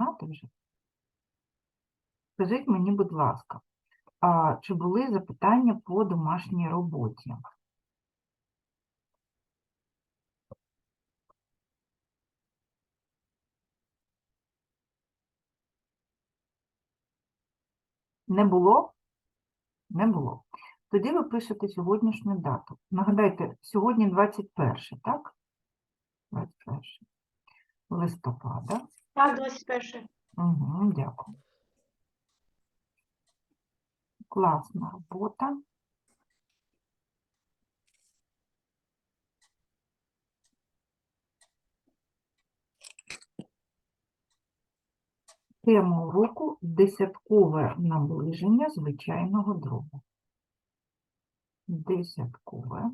знати вже? Скажіть мені, будь ласка, а чи були запитання по домашній роботі? Не було? Не було. Тоді ви пишете сьогоднішню дату. Нагадайте, сьогодні 21, так? 21 листопада. Так, 21. Угу, дякую. Класна робота. Тема уроку десяткове наближення звичайного дробу. Десяткове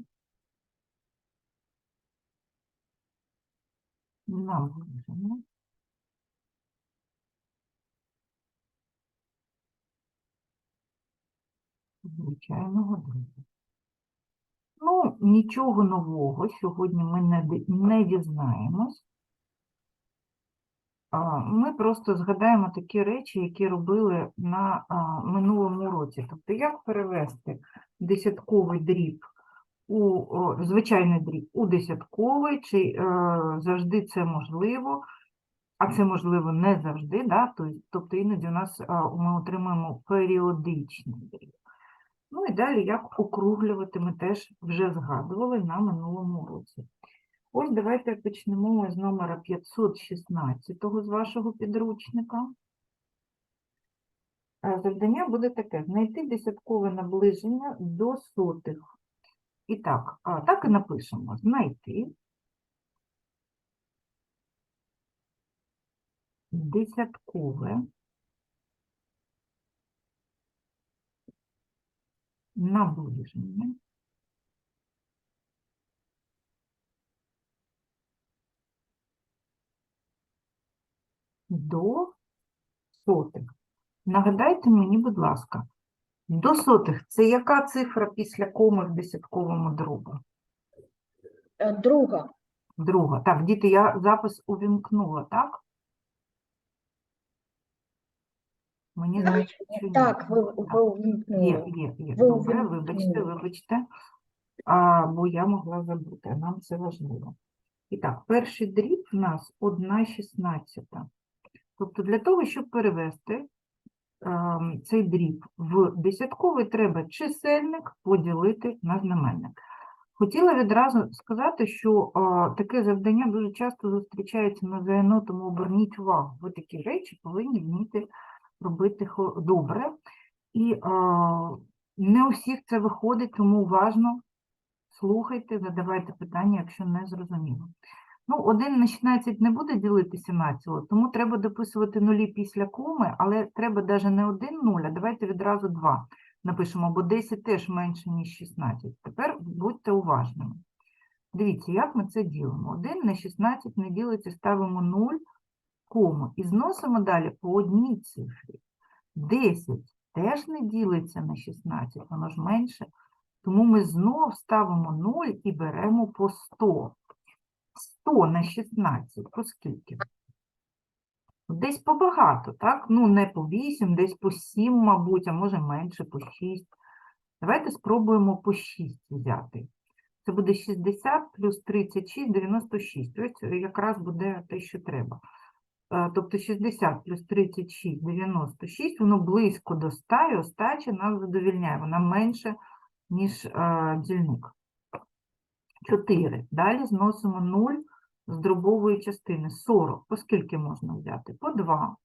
наближення звичайного дробу. Ну, нічого нового сьогодні ми не, не дізнаємось. Ми просто згадаємо такі речі, які робили на минулому році. Тобто, як перевести десятковий дріб у звичайний дріб у десятковий, чи е, завжди це можливо, а це можливо не завжди, да? тобто іноді у нас ми отримуємо періодичний дріб. Ну і далі, як округлювати, ми теж вже згадували на минулому році. Ось давайте почнемо з номера 516 з вашого підручника. Завдання буде таке: знайти десяткове наближення до сотих. І так, так і напишемо: знайти десяткове наближення до сотих. Нагадайте мені, будь ласка, до сотих це яка цифра після коми в десятковому дробу? Е, Друга. Друга. Так, діти, я запис увімкнула, так? Мені здається, що ні. Так, ви, ви Є, увімкнули. є, є. Ви Добре, вибачте, увімкнули. вибачте. А, бо я могла забути, а нам це важливо. І так, перший дріб в нас 1,16. Тобто для того, щоб перевести ем, цей дріб в десятковий, треба чисельник поділити на знаменник. Хотіла відразу сказати, що а, таке завдання дуже часто зустрічається на ЗНО, тому оберніть увагу. Ви такі речі повинні вміти робити добре. І а, не у всіх це виходить, тому уважно слухайте, задавайте питання, якщо не зрозуміло. Ну, 1 на 16 не буде ділитися націло, тому треба дописувати нулі після коми, але треба навіть не 1 0, а давайте відразу 2 напишемо, бо 10 теж менше, ніж 16. Тепер будьте уважними. Дивіться, як ми це ділимо. 1 на 16 не ділиться, ставимо 0, кому, і зносимо далі по одній цифрі. 10 теж не ділиться на 16, воно ж менше. Тому ми знов ставимо 0 і беремо по 100. 100 на 16, по скільки? Десь побагато, так? Ну, не по 8, десь по 7, мабуть, а може менше, по 6. Давайте спробуємо по 6 взяти. Це буде 60 плюс 36, 96. Ось якраз буде те, що треба. Е, Тобто 60 плюс 36, 96, воно близько до 100, і остача нас задовільняє. Вона менше, ніж е, дільник. 4. Далі зносимо 0 з дробової частини. 40. По скільки можна взяти? По 2.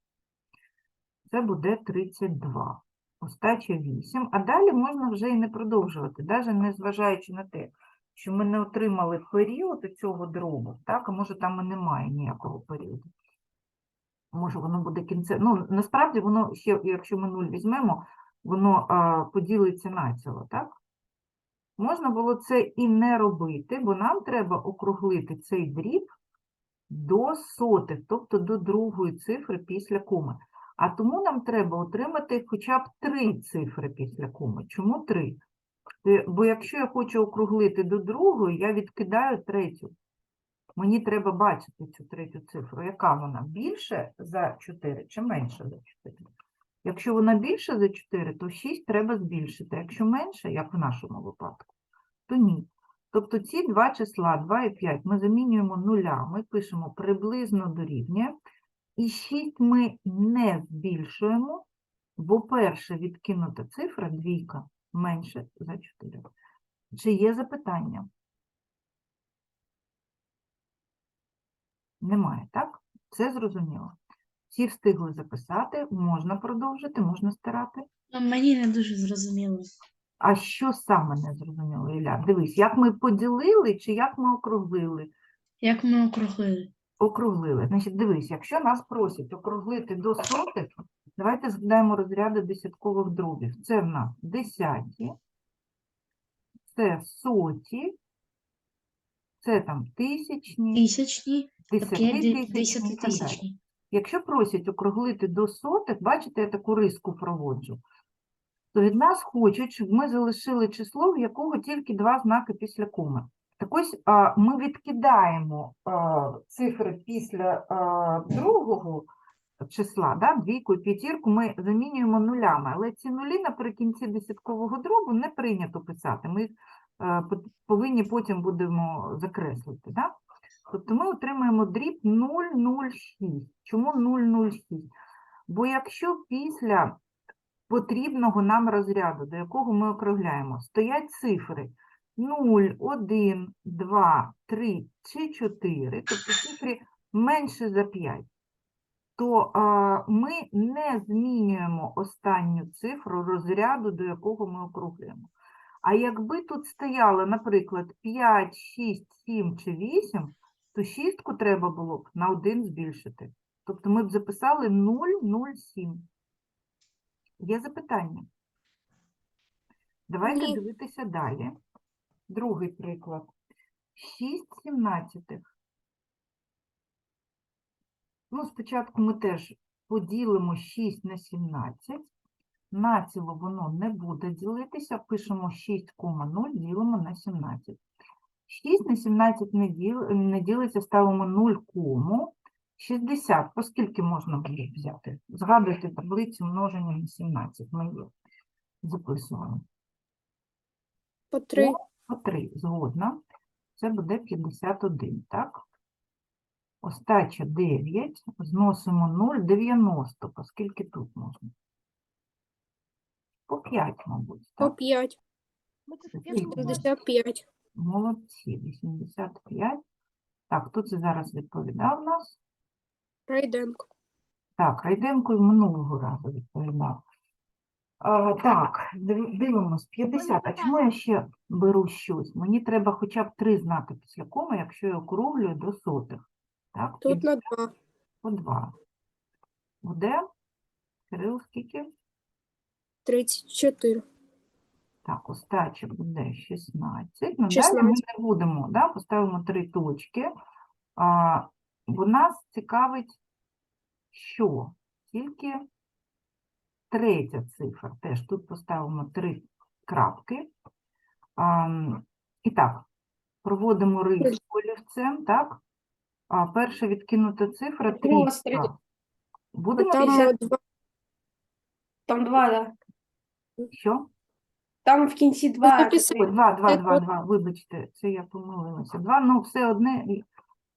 Це буде 32. Остача 8. А далі можна вже і не продовжувати, навіть не зважаючи на те, що ми не отримали період цього дробу, так, а може там і немає ніякого періоду. Може, воно буде кінце. Ну, насправді, воно ще, якщо ми 0 візьмемо, воно а, поділиться націло, так? Можна було це і не робити, бо нам треба округлити цей дріб до сотих, тобто до другої цифри після коми. А тому нам треба отримати хоча б три цифри після коми. Чому три? Е, Бо якщо я хочу округлити до другої, я відкидаю третю. Мені треба бачити цю третю цифру. Яка вона? Більше за 4 чи менше за 4? Якщо вона більше за 4, то 6 треба збільшити. Якщо менше, як в нашому випадку, то ні. Тобто ці два числа, 2 і 5, ми замінюємо нулями, пишемо приблизно дорівнює. І 6 ми не збільшуємо, бо перша відкинута цифра, двійка, менше за 4. Чи є запитання? Немає, так? Це зрозуміло. Всі встигли записати, можна продовжити, можна стирати. Мені не дуже зрозуміло. А що саме не зрозуміло, Ілля? Дивись, як ми поділили чи як ми округлили? Як ми округлили? Округлили. Значить, дивись, якщо нас просять округлити до сотих, давайте згадаємо розряди десяткових дробів. Це в нас десяті, це соті, це там тисячні, Тисячні, десятитисячні і десяти так далі. тисячні. Якщо просять округлити до сотих, бачите, я таку риску проводжу, то від нас хочуть, щоб ми залишили число, в якого тільки два знаки після коми. Так ось а, ми відкидаємо а, цифри після а, другого числа, да, двійку і п'ятірку, ми замінюємо нулями, але ці нулі наприкінці десяткового дробу не прийнято писати. Ми їх пот- повинні потім будемо закреслити. Да? Тобто ми отримаємо дріб 0,06. Чому 0,06? Бо якщо після потрібного нам розряду, до якого ми округляємо, стоять цифри 0, 1, 2, 3 чи 4, тобто цифри менше за 5, то ми не змінюємо останню цифру розряду, до якого ми округлюємо. А якби тут стояло, наприклад, 5, 6, 7 чи 8, то шістку треба було б на 1 збільшити. Тобто ми б записали 0,07. Є запитання? Давайте Ні. дивитися далі. Другий приклад. 6 сімнадцятих. Ну, спочатку ми теж поділимо 6 на 17. Націло воно не буде ділитися. Пишемо 6,0, ділимо на 17. 6 на 17 не, діл, не ділиться, ставимо 0 кому. 60, оскільки можна буде взяти. Згадуйте таблицю множення на 17. Ми її записуємо. По 3. По 3, згодна. Це буде 51, так? Остача 9, зносимо 0, 90, оскільки тут можна. По 5, мабуть. По так? 5. 65. Молодці, 85. Так, хто це зараз відповідав нас? Райденко. Так, Райденко минулого разу відповідав. А, так, дивимось, 50. А чому я ще беру щось? Мені треба хоча б три знаки після коми, якщо я округлюю до сотих. Так, Тут на 50 два. по 2. Буде, Кирил, скільки? 34. Так, остача буде 16. Ну, далі ми 16. не будемо, да? поставимо три точки. А, бо нас цікавить, що? Тільки третя цифра. Теж тут поставимо три крапки. А, м, і так, проводимо риску олівцем, так? А, перша відкинута цифра трійка. три- Будемо Там п'ятдесят. два. Там два, да. що? Там в кінці два. це два, два, два, два, вибачте, це я помилилася. Два, ну все одне, і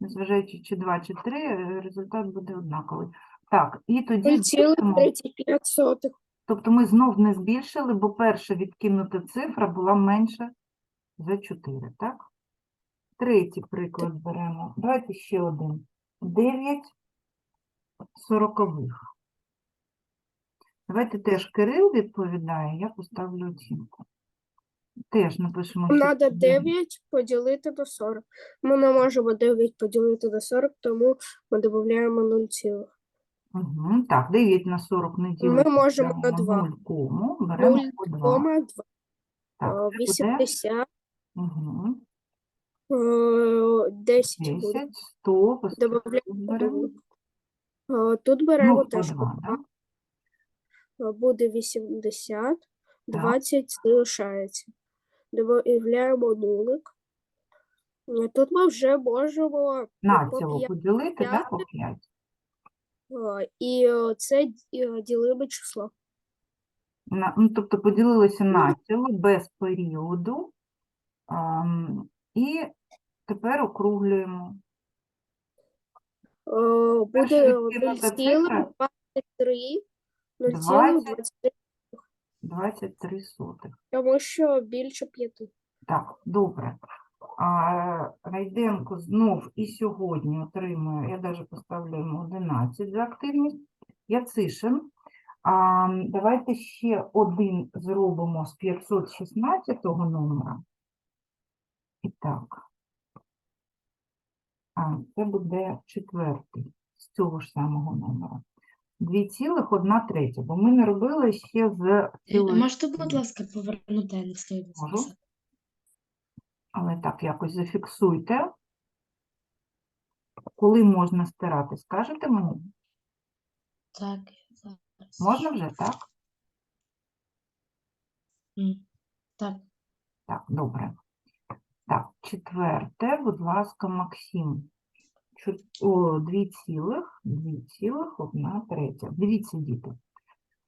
незважаючи чи два, чи три, результат буде однаковий. Так, і тоді збільшимо, 0,35 сотих. тобто ми знов не збільшили, бо перша відкинута цифра була менша за 4, так? Третій приклад беремо. Давайте ще один. 9 сорокових. Давайте теж Кирил відповідає, я поставлю оцінку. Теж напишемо, що Надо це 9 поділити до 40. Ми не можемо 9 поділити до 40, тому ми додаємо 0 цілих. Угу. Так, 9 на 40 не ділиться. можемо на беремо два. 0 кому, беремо 0 по 2. Кома 2. Так, це буде 80. угу. е, 10 буде. 10, 100, по Добавляємо тут беремо? Е, Тут беремо Ну, по теж 2, по да? Е, буде 80, 20 залишається. Додаємо нулик. Ні, Тут ми вже можемо На по ціло п'ять, поділити, да, по 5. е, і е, це е, ділиме число. На, ну, тобто поділилося на ціло без періоду. ам, і тепер округлюємо. Е, Перша Буде відкинута 0,23, Двадцять. 0,23, 23 сотих. тому що більше п'яти. Так, добре. А, Райденко знов і сьогодні отримує, я навіть поставлю йому 11 за активність. Яцишин. А, давайте ще один зробимо з 516 номера. І так. А, це буде четвертий з цього ж самого номера. 2,1 третя, бо ми не робили ще з Е, цілої Можете, будь ласка, повернути, я не Можу. Але так якось зафіксуйте. Коли можна стирати, скажете мені? Так, зараз. Можна вже, так? Так, Так, добре. Так, четверте, будь ласка, Максим. Чу- О, дві цілих, дві цілих, одна третя. Дивіться, діти.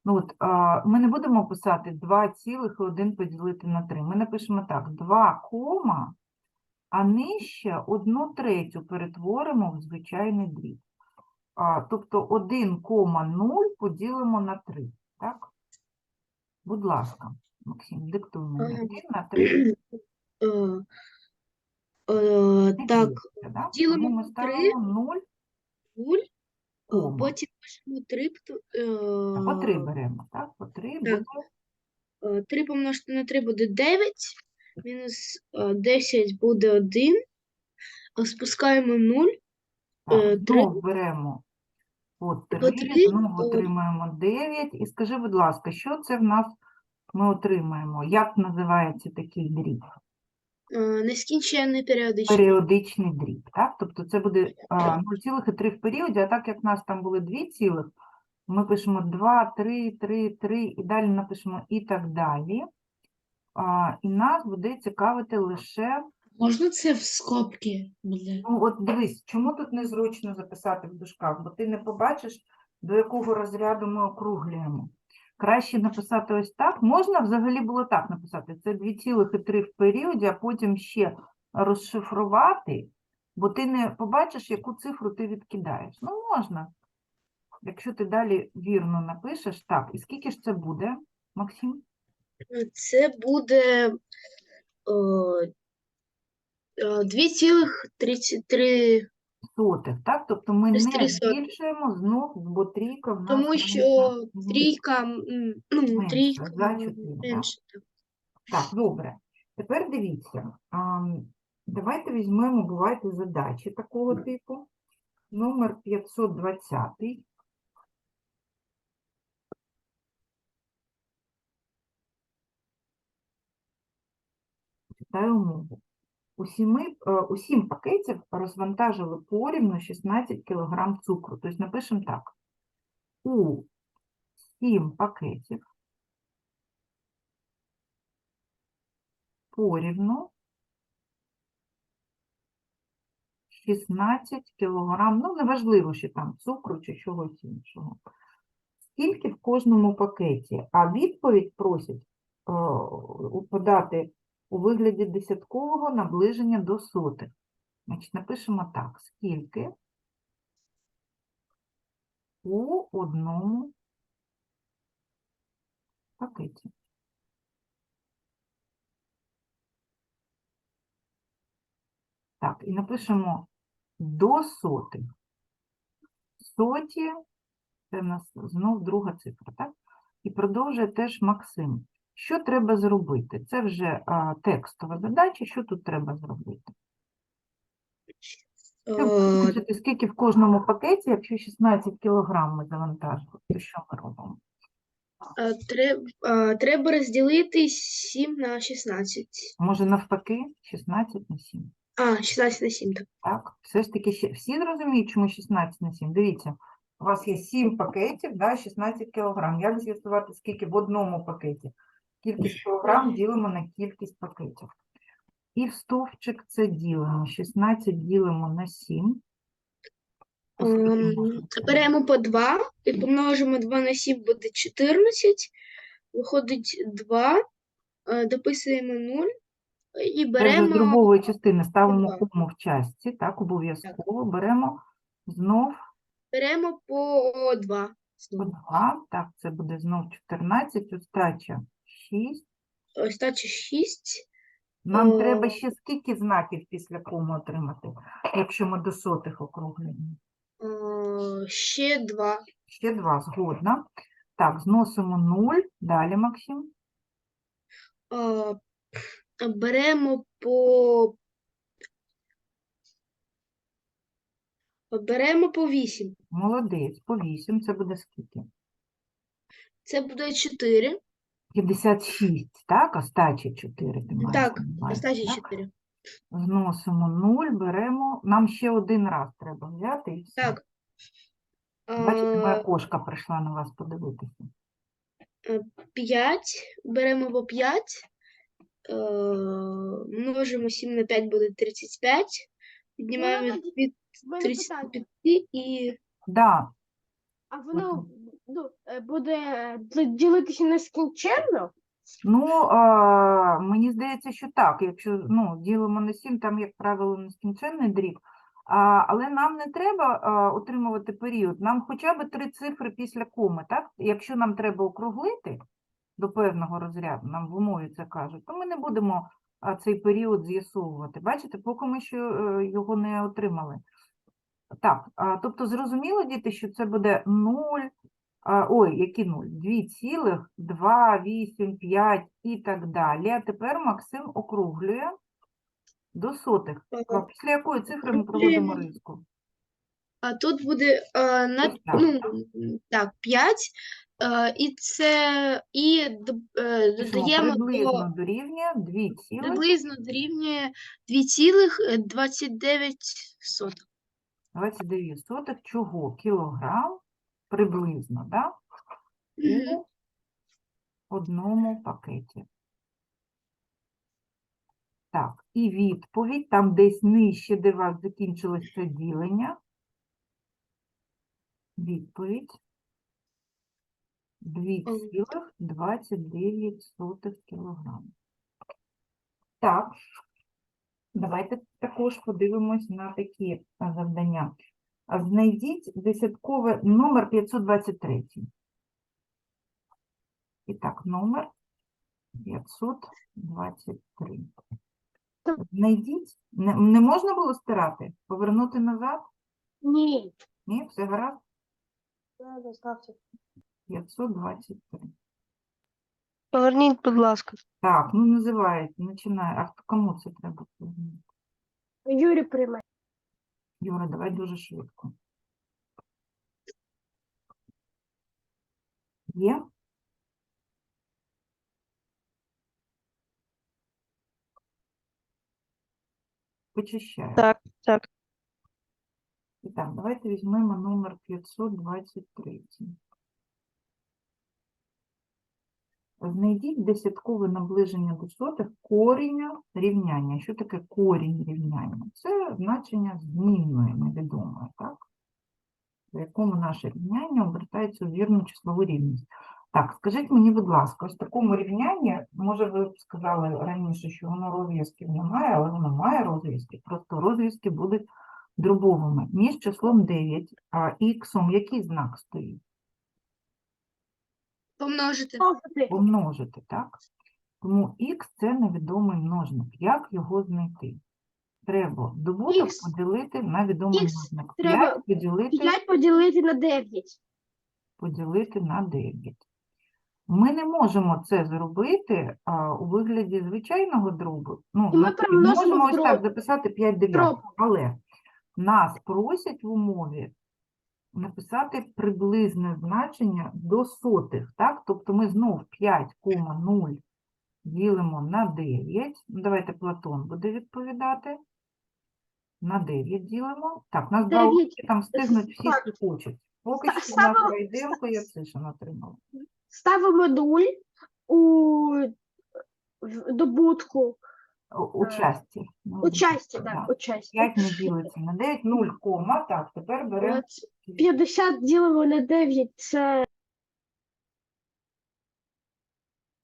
Ну от, а, ми не будемо писати 2 цілих і 1 поділити на 3. Ми напишемо так, 2 кома, а нижче 1 третю перетворимо в звичайний дріб. А, тобто 1,0 поділимо на 3, так? Будь ласка, Максим. Ага. 1 на 3. Е, так, да? ділимо Тому ми ставимо 0, нуль, е, потім пишемо 3, А по 3 беремо, так? По 3 так. буде 3 помножити на 3 буде 9, мінус е, 10 буде 1, спускаємо 0, Так, Е, три. знов беремо по 3, три, знову е, отримаємо 9. І скажи, будь ласка, що це в нас ми отримаємо? Як називається такий дріб? Е, нескінченний періодичний. Періодичний дріб, так? Тобто це буде а, 0,3 в періоді, а так як в нас там були 2 цілих, ми пишемо 2, 3, 3, 3 і далі напишемо і так далі. А, і нас буде цікавити лише можна це в скобки буде? Ну, от дивись, чому тут незручно записати в дужках? Бо ти не побачиш, до якого розряду ми округлюємо. Краще написати ось так. Можна взагалі було так написати. Це 2,3 в періоді, а потім ще розшифрувати, бо ти не побачиш, яку цифру ти відкидаєш. Ну, можна. Якщо ти далі вірно напишеш, так, і скільки ж це буде, Максим? Е, Це буде е, е, 2,33, Сотих, так? Тобто ми не 33 сотих. збільшуємо знов, бо трійка в нас тому що трійка, м, ну, Менше, трійка за м, чотири, так. менше. так. Так, добре. Тепер дивіться. ам, Давайте візьмемо, бувайте, задачі такого типу. Номер 520. Читаю умову. У, сіми, е, сім пакетів розвантажили порівну 16 кг цукру. Тобто напишемо так. У сім пакетів порівну 16 кілограм, ну неважливо, що там цукру чи чогось іншого. Скільки в кожному пакеті? А відповідь просять е, подати у вигляді десяткового наближення до сотих. Значить, напишемо так, скільки у одному пакеті. Так, і напишемо до сотих. Соті, це в нас знов друга цифра, так? І продовжує теж Максим. Що треба зробити? Це вже а, текстова задача, що тут треба зробити? Е, визначити, скільки в кожному пакеті, якщо 16 кг ми завантажили, то що ми робимо? е, е, Треба розділити 7 на 16. Може навпаки, 16 на 7. А, 16 на 7, так. Так, все ж таки, ще- всі зрозуміють, чому 16 на 7? Дивіться, у вас є 7 пакетів, да, 16 кг. Як з'ясувати, скільки в одному пакеті? Кількість кілограм ділимо на кількість пакетів. І в стовпчик це ділимо. 16 ділимо на 7. Ем, Беремо по 2 і помножимо 2 на 7 буде 14. Виходить 2. е, Дописуємо 0 і вже з беремо дробової частини ставимо кому в частці, так, обов'язково. Беремо знов беремо по 2. по 2. Так, це буде знов 14, остача 6. Остача 6. Нам треба ще скільки знаків після кому отримати, якщо ми до сотих округлюємо? Е, Ще 2. Ще два, згодна. Так, зносимо 0. Далі, Максим. Беремо по беремо по 8. Молодець, по 8. Це буде скільки? Це буде 4. 56, так? Остачі 4 ти маєш Так, на увазі, так? 4. Зносимо 0, беремо. Нам ще один раз треба взяти і все. Так. Бачите, моя Е, кошка прийшла на вас подивитися. 5. Беремо по 5. Е, множимо 7 на 5 буде 35. Піднімаємо від 35 і Да, А воно ну, е, буде е, ділитися нескінченно? Ну, а, мені здається, що так. Якщо ну, ділимо на 7, там, як правило, нескінченний дріб. А, але нам не треба а, отримувати період. Нам хоча б три цифри після коми, так? Якщо нам треба округлити до певного розряду, нам в умові це кажуть, то ми не будемо цей період з'ясовувати. Бачите, поки ми ще е, його не отримали. Так, а, тобто зрозуміло, діти, що це буде 0, а, ой, які 0? 2,2, 8, 5 і так далі. А тепер Максим округлює до сотих. А після якої цифри ми проводимо риску? а тут буде е, на, так. ну, так, 5. Е, і це і е, додаємо до приблизно дорівнює 2 цілих. приблизно дорівнює 2,29. 29 сотих чого? Кілограм приблизно, да? У одному пакеті. Так, і відповідь, там десь нижче, де у вас закінчилось це ділення. Відповідь 2,29 кг. Так, давайте також подивимось на такі завдання. Знайдіть десяткове номер 523. І так, номер 523. Знайдіть. Не, не можна було стирати? Повернути назад? Ні. Ні, все гаразд? 523. Поверніть, будь ласка. Так, ну називають, починає. А хто- кому це треба? повернути? Юрій прийме. Юра, давай дуже швидко. Є? Почищаю. Так, так. І так, давайте візьмемо номер 523. Знайдіть десяткове наближення до сотих коріння рівняння. Що таке корінь рівняння? Це значення змінної, невідомої, так? При якому наше рівняння обертається у вірну числову рівність. Так, скажіть мені, будь ласка, ось в такому рівнянні, може ви б сказали раніше, що воно розв'язків немає, але воно має розв'язки, просто розв'язки будуть дробовими. Між числом 9 а іксом який знак стоїть? Помножити. Помножити, так? Тому х це невідомий множник. Як його знайти? Треба добуток Ікс. поділити на відомий Ікс множник. треба 5 поділити 5 поділити на 9. поділити на 9. Ми не можемо це зробити а, у вигляді звичайного дробу. Ну, І ми можемо в ось так дроб. записати 5 дев'ятих, Дроб. але нас просять в умові написати приблизне значення до сотих, так? Тобто ми знов 5,0 ділимо на 9. Ну, Давайте Платон буде відповідати. На 9 ділимо. Так, нас два уроки там встигнуть всі, хто хочуть. Поки що у нас ставимо- Райденко і Яцишин отримали. Ставимо 0 у добутку У, участі. Ну, Участі, да. так, участі. 5 не ділиться на 9, 0, кома. Так, тепер беремо 50 ділимо на 9 це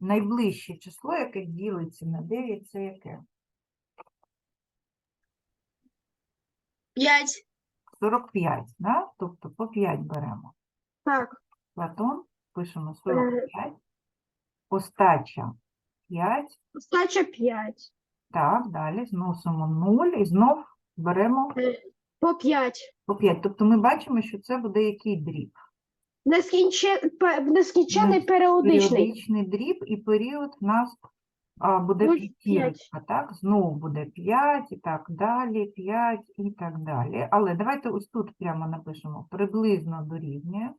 найближче число, яке ділиться на 9, це яке? 5. 45, да? тобто по 5 беремо. так. Платон, пишемо 45. Остача 5. Остача 5. Так, далі зносимо 0 і знов беремо По 5. по 5. Тобто ми бачимо, що це буде який дріб? Нескінче... Нескінчений Ну, періодичний. Періодичний дріб і період у нас а, буде Нуль, п'ятірочка, так? Знову буде 5 і так далі, 5 і так далі. Але давайте ось тут прямо напишемо приблизно дорівнює.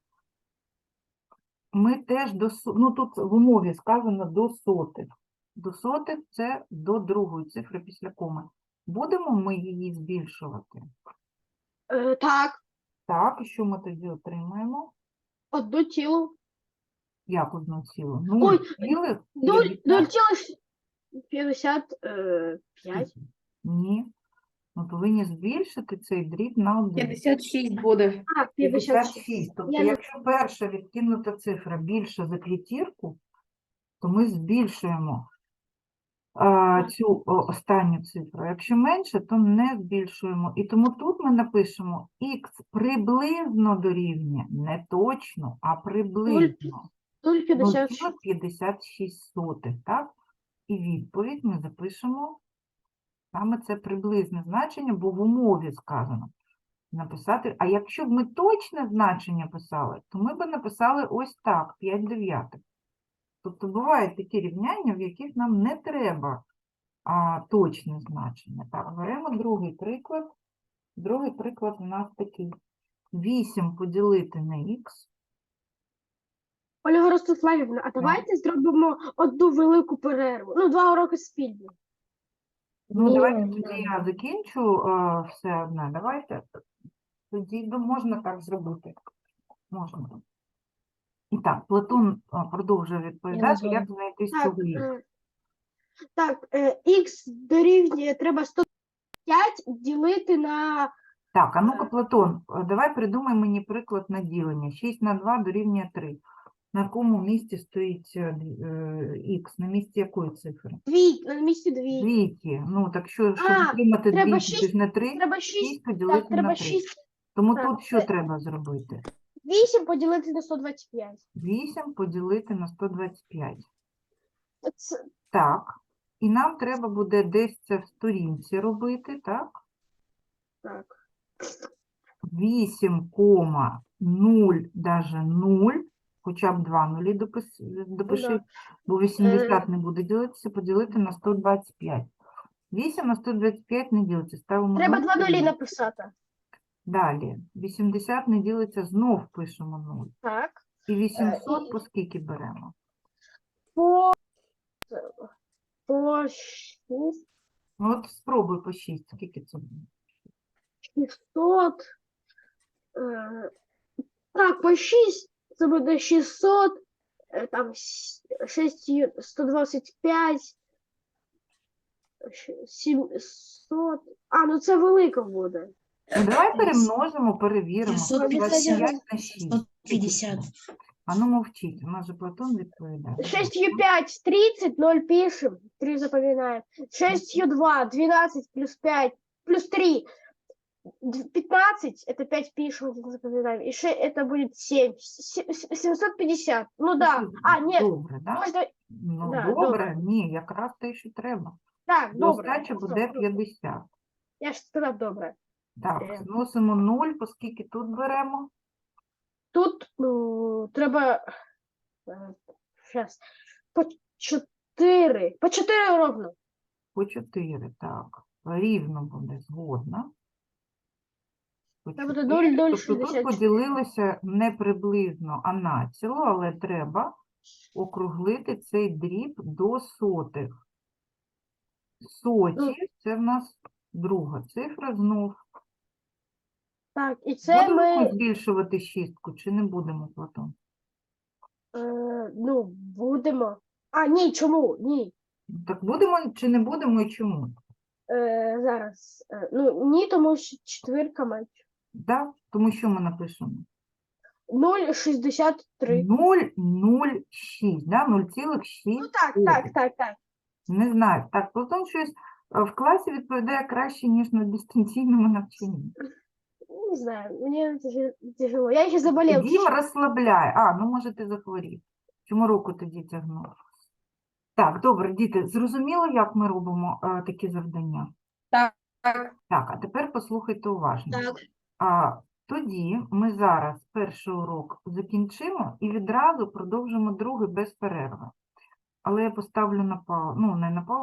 Ми теж до, со- ну тут в умові сказано до сотих. До сотих це до другої цифри після коми. Будемо ми її збільшувати? Е, так, Так, і що ми тоді отримаємо? одну цілу. Як одну цілу? Ой, цілих Нуль, п'ятдесят- нуль 55. Ні. Ми повинні збільшити цей дріб на 1. 56 буде. А, 56. 56. Тобто, Я не- якщо перша відкинута цифра більша за п'ятірку, то ми збільшуємо цю останню цифру. Якщо менше, то не збільшуємо. І тому тут ми напишемо х приблизно дорівнює, не точно, а приблизно. 0,56. 0,56, так? І відповідь ми запишемо саме це приблизне значення, бо в умові сказано написати. А якщо б ми точне значення писали, то ми б написали ось так, 5 дев'ятих. Тобто бувають такі рівняння, в яких нам не треба а, точне значення. Так, беремо другий приклад. Другий приклад у нас такий. 8 поділити на х. Ольга Ростиславівна, а давайте зробимо одну велику перерву. Ну, два уроки спільно. Ну, Ні, давайте ні. тоді я закінчу е, все одне. Давайте. Тоді ну, можна так зробити. Можна. І так, Платон продовжує відповідати, як знайти х. е, так х дорівнює, треба 105 ділити на Так, а ну-ка, Платон, е, давай придумай мені приклад на ділення. 6 на 2 дорівнює 3. На якому місці стоїть х? На місці якої цифри? дві, на місці дві. Двійки. Ну, так що, щоб А, отримати треба двійки, шість- це ж не 3, Треба 6, 6 поділити так, треба на 3. 6, Тому так, тут що це- треба зробити? 8 поділити на 125. 8 поділити на 125. Це, Так. І нам треба буде десь це в сторінці робити, так? так. 8,0, даже 0, хоча б 2 нулі допис, допиши, да. бо 80 не буде ділитися, поділити на 125. 8 на 125 не ділиться, ставимо Треба 0 два нулі написати. Далі, 80 не ділиться, знов пишемо 0. Так. І 800 по скільки беремо? По, по 6, Ну, от спробуй по 6, скільки це буде? 600. Е, так, по 6 це буде 600, е, там 6, 125, 700. А, ну це велико буде. Ну, давай перемножимо, перевіримо. 650. 25 на 6. 150. А ну мовчіть, у нас же Платон відповідає. 6 ю 5, 30, 0 пишем, 3 запоминаем. 6 ю 2, 12 плюс 5, плюс 3, 15, это 5 пишем, запоминаем. И 6, это будет 7, 750. Ну да, Ну, а, нет, Добре, да? можно, Ну, да, добре, добре. ні, якраз те, що треба. так, добре. здачі буде Все, 50. Я ж сказав добре. Так, Е. зносимо 0, оскільки тут беремо. Тут ну, треба, сейчас, по 4, по 4 ровно. По 4, так. Рівно буде згодна. По Це буде 4, 0,064. Тобто тут поділилося не приблизно, а націло, але треба округлити цей дріб до сотих. Соті – це в нас друга цифра знов. Так, і це Будемо ми збільшувати шістку чи не будемо, Платон? е, ну, будемо. А, ні, чому? Ні. Так будемо чи не будемо і чому? Е, зараз. Е, ну, ні, тому що четвірка менше. Да? Тому що ми напишемо? 0,63. 0,06, да? 0,6. Ну так, так, так, так. Не знаю. Так, Платон щось е, в класі відповідає краще, ніж на дистанційному навчанні. Не знаю, мне тяжело- тяжело. Я еще заболел. Дім розслабляє. А, ну може ти захворів. Чому руку тоді тягнув? Так, добре, діти, зрозуміло, як ми робимо е, такі завдання? Так. Так, а тепер послухайте уважно. Так. А, тоді ми зараз перший урок закінчимо і відразу продовжимо другий без перерви. Але я поставлю на паузу, ну не на паузу.